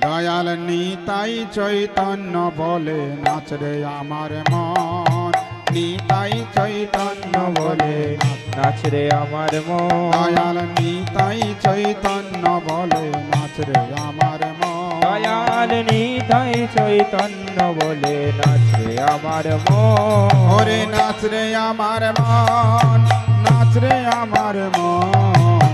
দয়াল নিতাই চৈতন্য বলে নাচ রে আমার মন। নিতাই চৈতন্য বলে নাচ রে আমার মন। দয়াল নিতাই চৈতন্য বলে নাচ রে আমার মন। দয়াল নিতাই চৈতন্য বলে নাচ রে আমার মন। ওরে নাচ রে আমার মন নাচ রে আমার মন।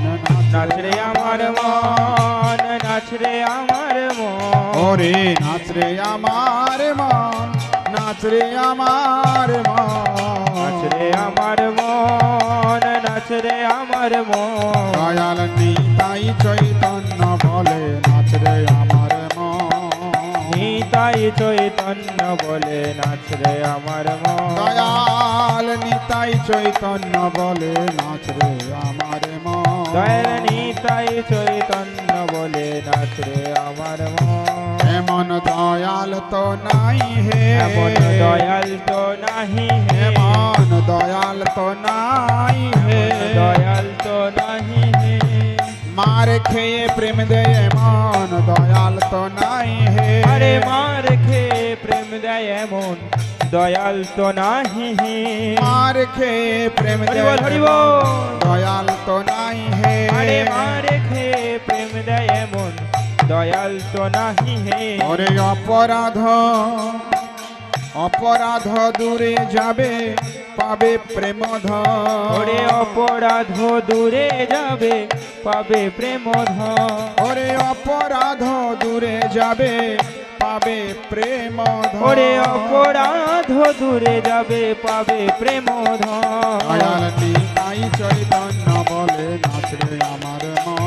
নাচ রে আমার মন নাচ রে আমার মন। ওরে নাচ রে আমার মন নাচ রে আমার মন। নাচ রে আমার মন নাচ রে আমার মন। দয়াল নিতাই চৈতন্য বলে নাচ রে আমার মন। নিতাই চৈতন্য বলে নাচ রে আমার মন। দয়াল নিতাই চৈতন্য বলে নাচ রে আমার মন দয়াল নিতাই চৈতন্য বলে নাচ রে আমার মন। এমন দয়াল তো নাই হে। এমন দয়াল তো নাহি হে। এমন দয়াল তো নাই হে। দয়াল তো নাহি হে। মার খেয়ে প্রেম দে এমন দয়াল তো নাই হে। আরে মার খে প্রেম দেয় এমন দয়াল তো নাহি। হে মার খেয়ে প্রেম হরি দে বল, হরি বল। এমন দয়াল তো নাই হে আরে মার খে প্রেম দেয় এমন। দয়াল তো নাহি। হে ওরে অপরাধ অপরাধ দূরে যাবে পাবে প্রেম ধরে অপরাধ দূরে যাবে পাবে প্রেম ধন ওরে অপরাধ দূরে যাবে পাবে প্রেম ওরে অপরাধ দূরে যাবে পাবে প্রেম ধন। নিতাই চৈতন্য বলে নাচরে আমার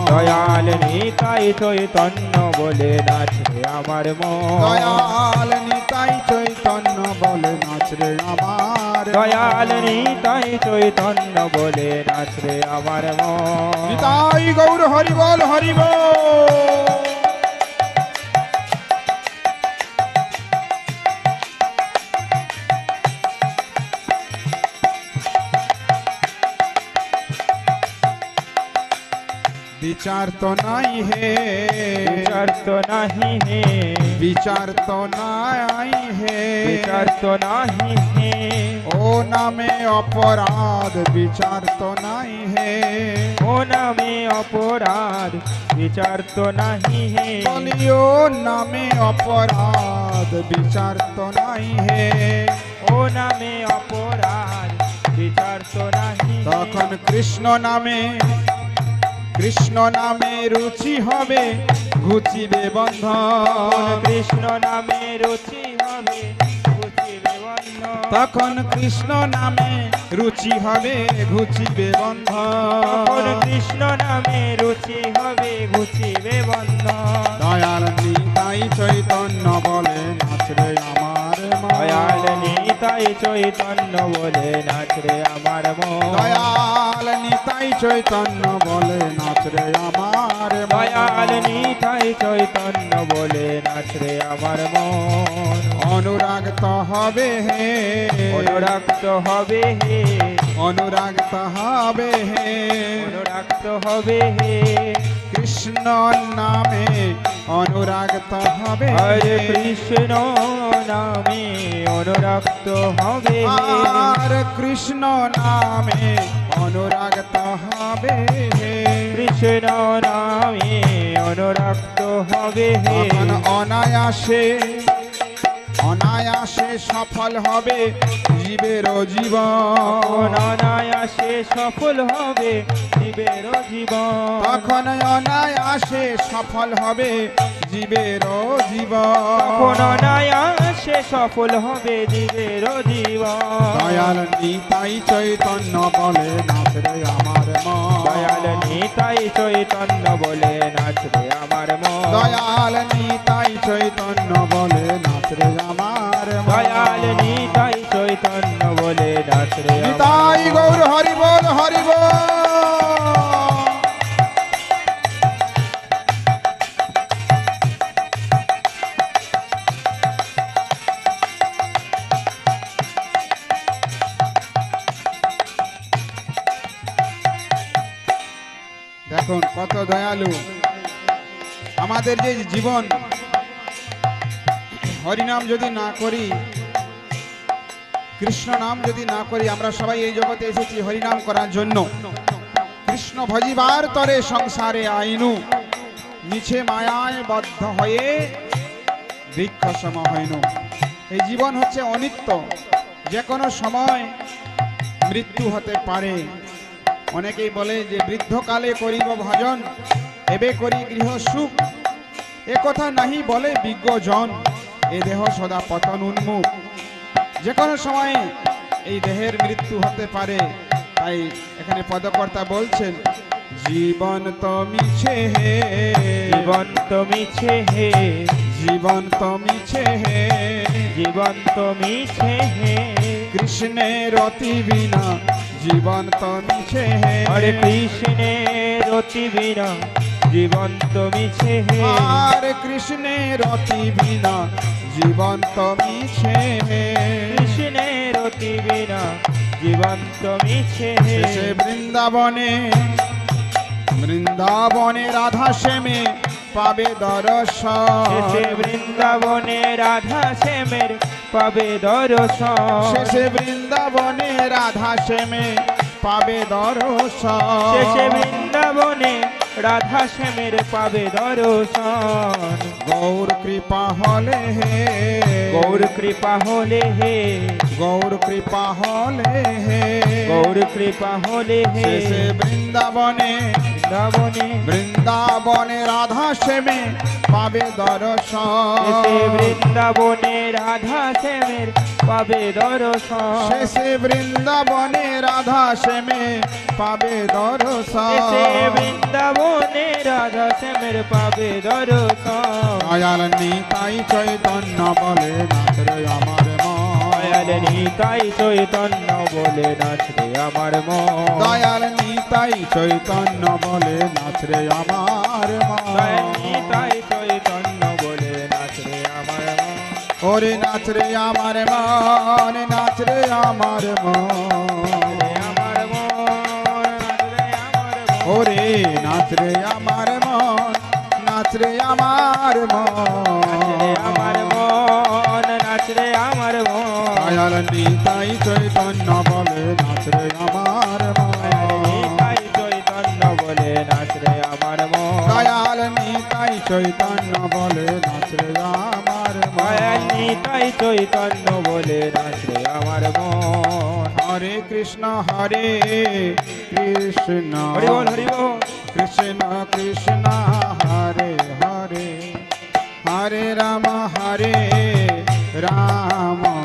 দয়াল নিতাই চৈতন্য বলে নাচে আমার দয়াল নিতাই চৈতন্য বলে নাচরে আমার। দয়াল নিতাই চৈতন্য বলে নাচরে আমার নিতাই গৌর হরি বল হরি বল বিচার তো নাই হে বিচার তো নাহি হে বিচার তো নাই হে বিচার তো নাহি হে ও নামে অপরাধ বিচার তো নাই হে ও নামে অপরাধ বিচার তো নাহি হে বলিও নামে অপরাধ বিচার তো নাই হে ও নামে অপরাধ বিচার তো নাহি হে। তখন কৃষ্ণ নামে কৃষ্ণ নামে রুচি হবে ঘুচিবে বন্ধ কৃষ্ণ নামে রুচি হবে ঘুচিবে বন্ধন। তখন কৃষ্ণ নামে রুচি হবে ঘুচিবে বন্ধ বন্ধন কৃষ্ণ নামে রুচি হবে ঘুচিবে বন্ধন। নিতাই চৈতন্য বলে নাচরে আমার মন। দয়াল নিতাই চৈতন্য বলে নাচরে আমার। দয়াল নিতাই চৈতন্য বলে নাচরে আমার মন। অনুরাগ তো হবে হে। অনুরক্ত হবে হে। অনুরাগ তো হবে হে। অনুরক্ত হবে হে। কৃষ্ণ নামে অনুরাগ তো হবে। হরে কৃষ্ণ নামে অনুরক্ত হবে। আর কৃষ্ণ নামে অনুরাগ তো হবে। কৃষ্ণ নামে অনুরক্ত হবে। অনায়াসে অনায়াসে সফল হবে। জীবের জীবন অনায়াসে সফল হবে। জীবের জীবন। তখন অনায়াসে সফল হবে জীবের জীবন। তখন অনায়াসে সফল হবে জীবের জীবন। দয়াল নিতাই চৈতন্য বলে নাচরে আমার মন। দয়াল নিতাই চৈতন্য বলে নাচবে আমার মন। দয়াল নিতাই চৈতন্য বলে নাচরে আমার। দয়াল নিতাই চৈতন্য বলে নাচরে নিতাই গৌর দেখুন, কত দয়ালু। আমাদের যে জীবন, হরিনাম যদি না করি, কৃষ্ণ নাম যদি না করি, আমরা সবাই এই জগতে এসেছি হরিনাম করার জন্য। কৃষ্ণ ভজিবার তরে সংসারে আইনু মিছে মায়ায় বদ্ধ হয়ে বৃক্ষ সম হইনু। এই জীবন হচ্ছে অনিত্য যে কোনো সময় মৃত্যু হতে পারে। অনেকেই বলে যে বৃদ্ধকালে করিব ভজন এবে করি গৃহ সুখ। এ কথা নাহি বলে বিজ্ঞজন এ দেহ সদা পতন উন্মুখ। যে কোনো সময় এই দেহের মৃত্যু হতে পারে তাই এখানে পদকর্তা বলছেন জীবন তো মিছে হে। জীবন তো মিছে হে। জীবন তো মিছে হে। জীবন তো মিছে হে। কৃষ্ণের অতি বিনা জীবন মিছে হে। হরে কৃষ্ণের অতি বিনা জীবন তো মিছে হে। আর কৃষ্ণের অতি বিনা জীবন তো মিছে হে। কৃষ্ণের অতি বিনা জীবন তো মিছে হে। বৃন্দাবনে বৃন্দাবনে রাধা শ্যামে পাবে দর্শন। বৃন্দাবনে রাধা শ্যামের পাবে দর্শন। শেষে বৃন্দাবনে রাধা শ্যামে পাবে দর্শন। শেষে বৃন্দাবনে রাধা শ্যামের পাবে দর্শন। গৌর কৃপা হলে হে। গৌর কৃপা হলে হে। গৌর কৃপা হলে হে। গৌর কৃপা হলে হে। শেষে বৃন্দাবনে বৃন্দাবনে। বৃন্দাবনে রাধা শ্যামে পাবে দর্শন। বৃন্দাবনে রাধা শ্যামের পাবে দর্শন। শেষে বৃন্দাবনে রাধা শ্যামে পাবে দর্শন। বৃন্দাবনে রাধা শ্যামের পাবে দর্শন। দয়াল নিতাই চৈতন্য বলে নাচরে আমার। দয়াল মন নিতাই চৈতন্য বলে নাচরে আমার মন দয়াল নিতাই চৈতন্য বলে নাচরে আমার দয়াল মন নিতাই চৈতন্য বলে নাচরে আমার মন ওরে নাচরে আমার মন নাচরে আমার মন আমার মন নাচরে আমার মন ওরে নাচরে আমার মন নাচরে আমার মন দয়াল নিতাই চৈতন্য বলে নাচরে আমার নিতাই চৈতন্য বলে নাচরে আমার দয়াল নিতাই চৈতন্য বলে নাচরে আমার মন। নিতাই চৈতন্য বলে নাচরে আমার মন। হরে কৃষ্ণ হরে কৃষ্ণ। হরি বল হরি বল। কৃষ্ণ কৃষ্ণ হরে হরে। হরে রাম হরে রাম।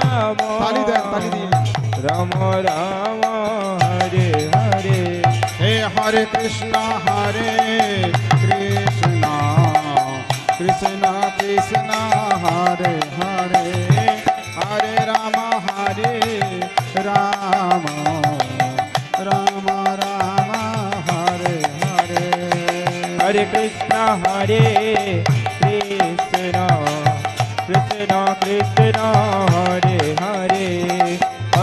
राम ताली दे ताली दी राम राम हरे हरे। हे हरे कृष्णा हरे कृष्णा कृष्णा कृष्णा हरे हरे। हरे राम हरे राम राम राम हरे हरे। हरे कृष्णा हरे कृष्णा कृष्णा कृष्णा हरे।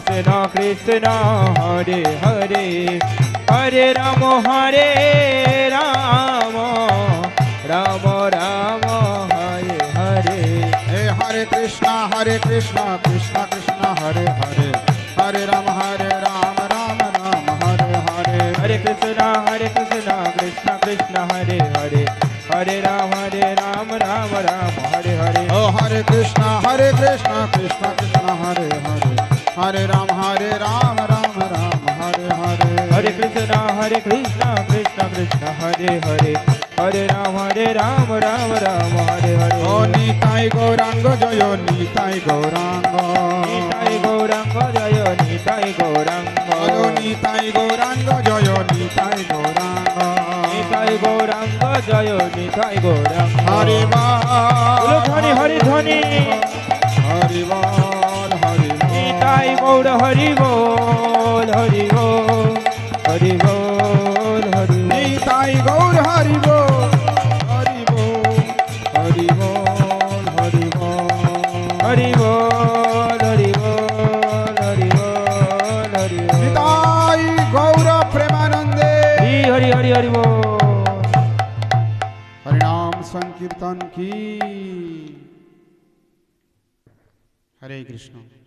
Krishna Krishna Hare Hare Hare Rama Hare Rama Rama Rama Hare Hare Hey Hare Krishna Hare Krishna Krishna Krishna Hare Hare Hare Rama Hare Rama Rama Rama Hare Hare Hare Krishna Hare Krishna Krishna Krishna Hare Hare Hare Rama Hare Rama Rama Rama Hare Hare Oh Hare Krishna Hare Krishna Krishna Hare Ram Hare Ram Ram Ram Hare Hare Hare Krishna Hare Krishna Krishna Krishna Hare Hare Hare Ram Hare Ram Ram Ram Hare Hare Oh Nitai Gauranga Jayo Nitai Gauranga Nitai Gauranga Jayo Nitai Gauranga Oh Nitai Gauranga Jayo Nitai Gauranga Nitai Gauranga Jayo Nitai Gauranga Hare Ram. Hare Hare Dhani Hare Dhani Hare Hare Nitai गौर हरि बोल हरि बोल हरि बोल हरि निताई गौर हरि बोल हरि बोल हरि बोल हरि बोल हरि बोल हरि बोल हरि बोल हरि निताई गौर प्रेमानंदे हरि हरि हरि बोल हरिनाम संकीर्तन की हरे कृष्ण